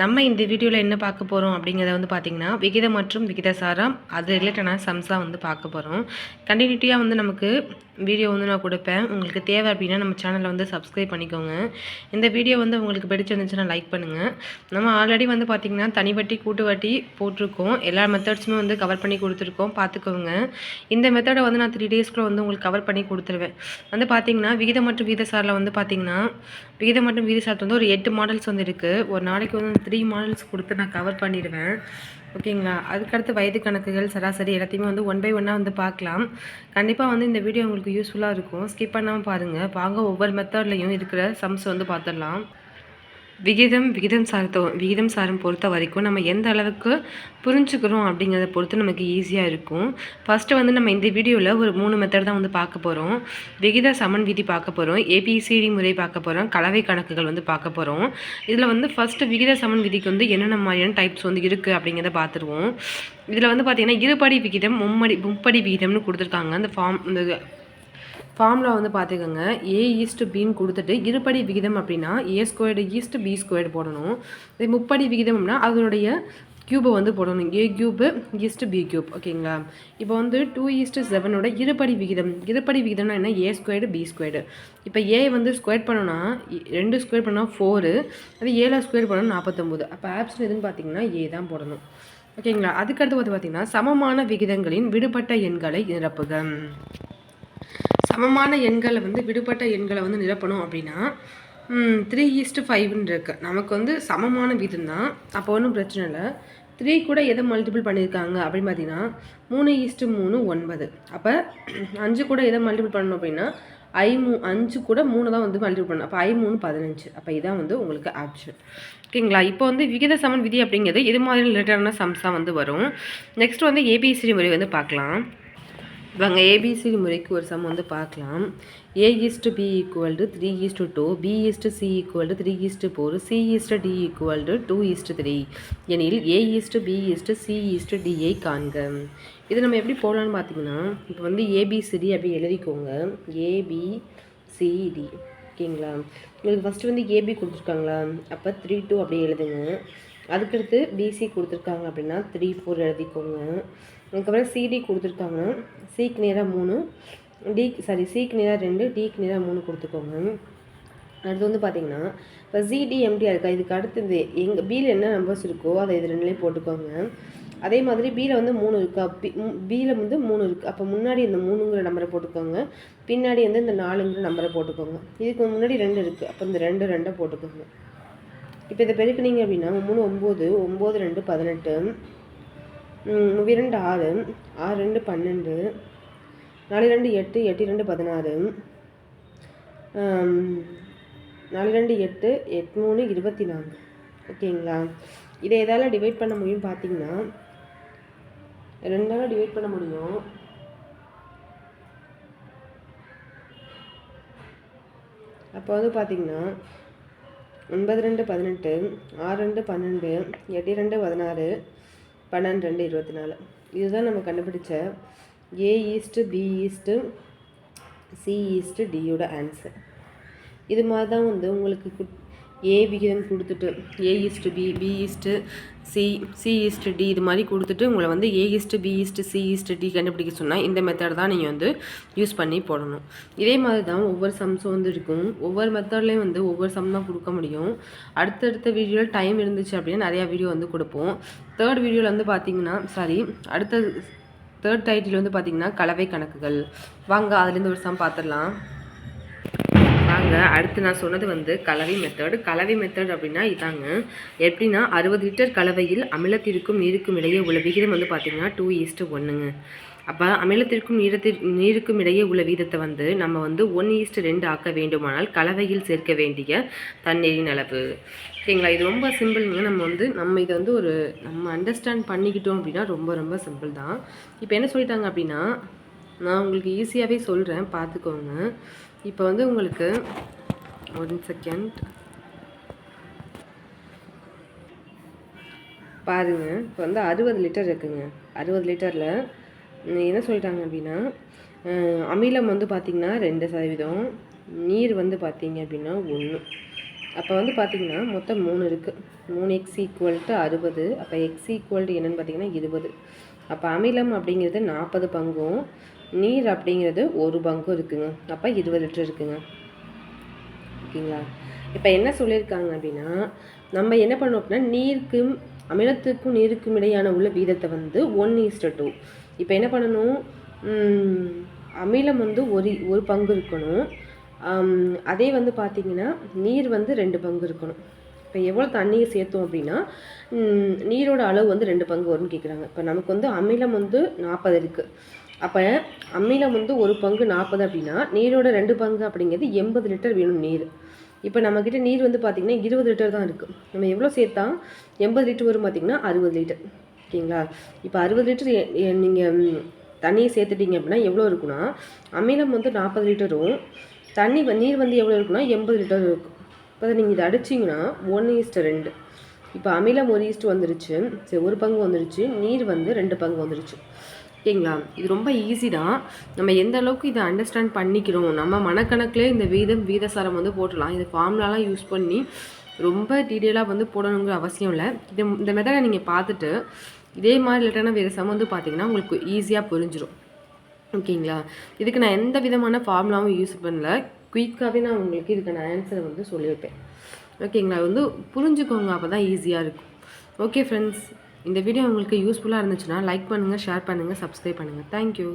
நம்ம இந்த வீடியோவில் என்ன பார்க்க போகிறோம் அப்படிங்கிறத வந்து பார்த்திங்கன்னா விகிதம் மற்றும் விகிதசாரம் அது ரிலேட்டடான சம்ஸாக வந்து பார்க்க போகிறோம் கண்டினியூட்டியாக வந்து நமக்கு வீடியோ வந்து நான் கொடுப்பேன். உங்களுக்கு தேவை அப்படின்னா நம்ம சேனலை வந்து சப்ஸ்கிரைப் பண்ணிக்கோங்க. இந்த வீடியோ வந்து உங்களுக்கு பிடிச்சிருந்துச்சுன்னா லைக் பண்ணுங்கள் நம்ம ஆல்ரெடி வந்து பார்த்திங்கன்னா தனி வட்டி கூட்டு வட்டி போட்டிருக்கோம். எல்லா மெத்தட்ஸுமே வந்து கவர் பண்ணி கொடுத்துருக்கோம். பார்த்துக்கோங்க இந்த மெத்தடை வந்து நான் த்ரீ டேஸ்க்குள்ளே வந்து உங்களுக்கு கவர் பண்ணி கொடுத்துருவேன். வந்து பார்த்திங்கன்னா விகிதம் மற்றும் விகிதசாரில் வந்து பார்த்திங்கன்னா விகிதம் மற்றும் விகிதசாரத்தில் வந்து ஒரு எட்டு மாடல்ஸ் வந்து இருக்குது ஒரு நாளைக்கு வந்து த்ரீ மாடல்ஸ் கொடுத்து நான் கவர் பண்ணிடுவேன். ஓகேங்களா அதுக்கடுத்து வயது கணக்குகள் சராசரி எல்லாத்தையுமே வந்து ஒன் பை ஒன்னாக வந்து பார்க்கலாம். கண்டிப்பாக வந்து இந்த வீடியோ உங்களுக்கு யூஸ்ஃபுல்லாக இருக்கும். ஸ்கிப் பண்ணாமல் பாருங்கள் வாங்க ஒவ்வொரு மெத்தட்லையும் இருக்கிற சம்ஸ் வந்து பார்த்துடலாம். விகிதம் விகிதம் சார்த்த விகிதம் சாரம் பொறுத்த வரைக்கும் நம்ம எந்த அளவுக்கு புரிஞ்சுக்கிறோம் அப்படிங்கிறத பொறுத்து நமக்கு ஈஸியாக இருக்கும். ஃபஸ்ட்டு வந்து நம்ம இந்த வீடியோவில் ஒரு மூணு மெத்தட் தான் வந்து பார்க்க போகிறோம் விகித சமன் விதி பார்க்க போகிறோம் ஏபிசிடி முறை பார்க்க போகிறோம் கலவை கணக்குகள் வந்து பார்க்க போகிறோம் இதில் வந்து ஃபஸ்ட்டு விகித சமன் விதிக்கு வந்து என்னென்ன மாதிரியான டைப்ஸ் வந்து இருக்குது அப்படிங்கிறத பார்த்துருவோம். இதில் வந்து பார்த்திங்கன்னா இருபடி விகிதம் மும்மடி முப்படி விகிதம்னு கொடுத்துருக்காங்க. அந்த ஃபார்ம் இந்த ஃபார்முலா வந்து பார்த்துக்கோங்க. ஏ ஈஸ்ட் பின்னு கொடுத்துட்டு இருபடி விகிதம் அப்படின்னா A squared is to B squared போடணும். இது முப்படி விகிதம் அப்படின்னா அதனுடைய க்யூபை வந்து போடணும். A cube is to B cube ஓகேங்களா இப்போ வந்து டூ ஈஸ்ட்டு செவனோட இருபடி விகிதம். இருபடி விகிதம்னா என்ன? ஏ ஸ்கொயர்டு பி ஸ்கொயர்டு இப்போ ஏ வந்து ஸ்கொயர் பண்ணோன்னா ரெண்டு ஸ்கொயர் பண்ணால் ஃபோரு அது ஏழா ஸ்கொயர் பண்ணணும் நாற்பத்தொம்போது அப்போ ஆப்ஷன் எதுன்னு பார்த்தீங்கன்னா ஏ தான் போடணும். ஓகேங்களா அதுக்கடுத்து வந்து பார்த்திங்கன்னா சமமான விகிதங்களின் விடுபட்ட எண்களை நிரப்புக. சமமான எண்களை வந்து விடுபட்ட எண்களை வந்து நிரப்பணும் அப்படின்னா த்ரீ ஈஸ்ட்டு ஃபைவ்னு இருக்குது நமக்கு வந்து சமமான விதம் தான் அப்போ ஒன்றும் பிரச்சனை இல்லை. த்ரீ கூட எதை மல்டிபிள் பண்ணியிருக்காங்க அப்படின்னு பார்த்தீங்கன்னா மூணு ஈஸ்ட்டு மூணு ஒன்பது. அப்போ அஞ்சு கூட எதை மல்டிபிள் பண்ணணும் அப்படின்னா ஐ மூ அஞ்சு கூட மூணு தான் வந்து மல்டிபிள் பண்ணணும். அப்போ ஐ மூணு பதினஞ்சு. அப்போ இதான் வந்து உங்களுக்கு ஆப்ஷன் ஓகேங்களா? இப்போ வந்து விகித சமன் விதி அப்படிங்கிறது இது மாதிரி ரிலேட்டடான சம்ஸாக வந்து வரும்? நெக்ஸ்ட் வந்து ஏபிசிடி முறை வந்து பார்க்கலாம். இவங்க ஏபிசிடி முறைக்கு ஒரு சம் வந்து பார்க்கலாம். A is to B equal to three is to two B is to C equal to three is to four C is to D equal to two is to three எனில் A is to B is to C is to டியை காண்க. இது நம்ம எப்படி போடலான்னு பார்த்தீங்கன்னா இப்போ வந்து ABCD அப்படி எழுதிக்கோங்க. ஏபிசிடி ஓகேங்களா? உங்களுக்கு ஃபஸ்ட்டு வந்து ஏபி கொடுத்துருக்காங்களா? அப்போ த்ரீ டூ அப்படியே எழுதுங்க. அதுக்கடுத்து பிசி கொடுத்துருக்காங்க அப்படின்னா த்ரீ ஃபோர் எழுதிக்கோங்க. அதுக்கப்புறம் சிடி கொடுத்துருக்காங்கன்னா சிக்கு நேராக மூணு. டி சாரி சிக்கு நேராக ரெண்டு டிக்கு நேராக மூணு கொடுத்துக்கோங்க. அடுத்து வந்து பார்த்தீங்கன்னா இப்போ ஜிடி எம்டிஆர் இருக்கா? இதுக்கு அடுத்தது எங்கள் பியில் என்ன நம்பர்ஸ் இருக்கோ அதை இது ரெண்டுலேயும் போட்டுக்கோங்க. அதே மாதிரி பியில் வந்து மூணு இருக்கா? பி பியில் வந்து மூணு இருக்குது அப்போ முன்னாடி இந்த மூணுங்கிற நம்பரை போட்டுக்கோங்க. பின்னாடி வந்து இந்த நாலுங்கிற நம்பரை போட்டுக்கோங்க. இதுக்கு முன்னாடி ரெண்டு இருக்குது அப்போ இந்த ரெண்டு ரெண்டை போட்டுக்கோங்க. இப்போ இதை பெருக்குனீங்க அப்படின்னா மூணு ஒம்பது ஒம்பது ரெண்டு பதினெட்டு இரண்டு ஆறு ஆறு ரெண்டு பன்னெண்டு நாலு ரெண்டு எட்டு எட்டு ரெண்டு பதினாறு நாலு ரெண்டு எட்டு எட்டு மூணு இருபத்தி நாலு ஓகேங்களா? இதை எதால் டிவைட் பண்ண முடியும் பார்த்தீங்கன்னா ரெண்டால் டிவைட் பண்ண முடியும். அப்போ வந்து பார்த்தீங்கன்னா ஒன்பது ரெண்டு பதினெட்டு ஆறு ரெண்டு பன்னெண்டு எட்டு ரெண்டு பதினாறு பன்னெண்டு ரெண்டு இருபத்தி நாலு இதுதான் நம்ம கண்டுபிடிச்ச A is to B is to C is to டியோட answer இது மாதிரி தான் வந்து உங்களுக்கு குட் ஏ விகிதம் கொடுத்துட்டு A is to B B is to C C is to D இது மாதிரி கொடுத்துட்டு உங்களை வந்து A is to B is to C is to D கண்டுபிடிக்க சொன்னால் இந்த மெத்தட் தான் நீங்கள் வந்து யூஸ் பண்ணி போடணும். இதே மாதிரி தான் ஒவ்வொரு சம்ஸும் வந்து இருக்கும். ஒவ்வொரு மெத்தட்லேயும் வந்து ஒவ்வொரு சம் தான் கொடுக்க முடியும். அடுத்தடுத்த வீடியோவில் டைம் இருந்துச்சு அப்படின்னா நிறையா வீடியோ வந்து கொடுப்போம். தேர்ட் வீடியோவில் வந்து பார்த்தீங்கன்னா சாரி அடுத்த தேர்ட் டைட்டில் வந்து பார்த்தீங்கன்னா கலவை கணக்குகள். வாங்க அதுலேருந்து ஒரு சம் பார்த்துடலாம் வாங்க அடுத்து நான் சொன்னது வந்து கலவை மெத்தட் கலவை மெத்தட் அப்படின்னா இதாங்க. எப்படின்னா அறுபது லிட்டர் கலவையில் அமிலத்திற்கும் நீருக்கும் இடையே உள்ள விகிதம் வந்து பார்த்தீங்கன்னா டூ ஈஸ்ட்டு ஒன்றுங்க அப்போ அமிலத்திற்கும் நீரத்திற்கு நீருக்கும் இடையே உள்ள வீதத்தை வந்து நம்ம வந்து ஒன் ஈஸ்ட் ரெண்டு ஆக்க வேண்டுமானால் கலவையில் சேர்க்க வேண்டிய தண்ணீரின் அளவு. ஓகேங்களா இது ரொம்ப சிம்பிள்ங்க நம்ம வந்து நம்ம இதை வந்து ஒரு நம்ம அண்டர்ஸ்டாண்ட் பண்ணிக்கிட்டோம் அப்படின்னா ரொம்ப ரொம்ப சிம்பிள் தான். இப்போ என்ன சொல்லிட்டாங்க அப்படின்னா நான் உங்களுக்கு ஈஸியாகவே சொல்கிறேன் பார்த்துக்கோங்க இப்போ வந்து உங்களுக்கு ஒன் செகண்ட் பாருங்கள் இப்போ வந்து அறுபது லிட்டர் இருக்குங்க. அறுபது லிட்டரில் என்ன சொல்லிட்டாங்க அப்படின்னா அமிலம் வந்து பார்த்திங்கன்னா ரெண்டு சதவீதம் நீர் வந்து பார்த்திங்க அப்படின்னா ஒன்று அப்போ வந்து பார்த்திங்கன்னா மொத்தம் மூணு இருக்குது மூணு எக்ஸ் ஈக்குவல் டு அறுபது. அப்போ எக்ஸ் ஈக்குவல் டு என்னென்னு பார்த்தீங்கன்னா இருபது. அப்போ அமிலம் அப்படிங்கிறது நாற்பது பங்கும். நீர் அப்படிங்கிறது ஒரு பங்கும் இருக்குங்க. அப்போ இருபது லிட்டர் இருக்குங்க. ஓகேங்களா? இப்போ என்ன சொல்லியிருக்காங்க அப்படின்னா நம்ம என்ன பண்ணோம் அப்படின்னா நீருக்கும் அமிலத்துக்கும் நீருக்கும் இடையான உள்ள வீதத்தை வந்து ஒன் ஈஸ்டர் டூ இப்போ என்ன பண்ணணும்? அமிலம் வந்து ஒரு ஒரு பங்கு இருக்கணும். அதே வந்து பார்த்திங்கன்னா நீர் வந்து ரெண்டு பங்கு இருக்கணும். இப்போ எவ்வளோ தண்ணியை சேர்த்தோம் அப்படின்னா நீரோட அளவு வந்து ரெண்டு பங்கு வரும்னு கேட்குறாங்க இப்போ நமக்கு வந்து அமிலம் வந்து நாற்பது இருக்குது அப்போ அமிலம் வந்து ஒரு பங்கு நாற்பது அப்படின்னா நீரோட ரெண்டு பங்கு அப்படிங்கிறது எண்பது லிட்டர் வேணும் நீர். இப்போ நம்மக்கிட்ட நீர் வந்து பார்த்திங்கன்னா இருபது லிட்டர் தான் இருக்குது நம்ம எவ்வளோ சேர்த்தா எண்பது லிட்டர் வரும் பார்த்திங்கன்னா அறுபது லிட்டர். ஓகேங்களா? இப்போ அறுபது லிட்டர் நீங்கள் தண்ணியை சேர்த்துட்டீங்க அப்படின்னா எவ்வளோ இருக்குன்னா அமிலம் வந்து நாற்பது லிட்டரும் தண்ணி நீர் வந்து எவ்வளோ இருக்குன்னா எண்பது லிட்டர் இருக்கும் இப்போ நீங்கள் இதை அடிச்சிங்கன்னா ஒன் ஈஸ்ட்டு ரெண்டு. இப்போ அமிலம் ஒரு ஈஸ்ட் வந்துருச்சு சரி ஒரு பங்கு வந்துருச்சு நீர் வந்து ரெண்டு பங்கு வந்துருச்சு. ஓகேங்களா? இது ரொம்ப ஈஸி தான். நம்ம எந்த அளவுக்கு இதை அண்டர்ஸ்டாண்ட் பண்ணிக்கிறோம் நம்ம மனக்கணக்கிலே இந்த வீதம் வீதசாரம் வந்து போட்டுடலாம். இது ஃபார்முலாலாம் யூஸ் பண்ணி ரொம்ப டீட்டெயிலாக வந்து போடணுங்கிற அவசியம் இல்லை. இது இந்த மெத்தடை நீங்கள் பார்த்துட்டு இதே மாதிரி ரிலேட்டான வேறு சம் வந்து பார்த்தீங்கன்னா உங்களுக்கு ஈஸியாக புரிஞ்சிடும் ஓகேங்களா? இதுக்கு நான் எந்த விதமான ஃபார்முலாவும் யூஸ் பண்ணல. குயிக்காகவே நான் உங்களுக்கு இதுக்கான ஆன்சரை வந்து சொல்லியிருப்பேன். ஓகேங்களா? வந்து புரிஞ்சுக்கோங்க அப்போ தான் ஈஸியாக இருக்கும். ஓகே ஃப்ரெண்ட்ஸ் இந்த வீடியோ உங்களுக்கு யூஸ்ஃபுல்லாக இருந்துச்சுன்னா லைக் பண்ணுங்கள் ஷேர் பண்ணுங்கள் சப்ஸ்கிரைப் பண்ணுங்கள் தேங்க்யூ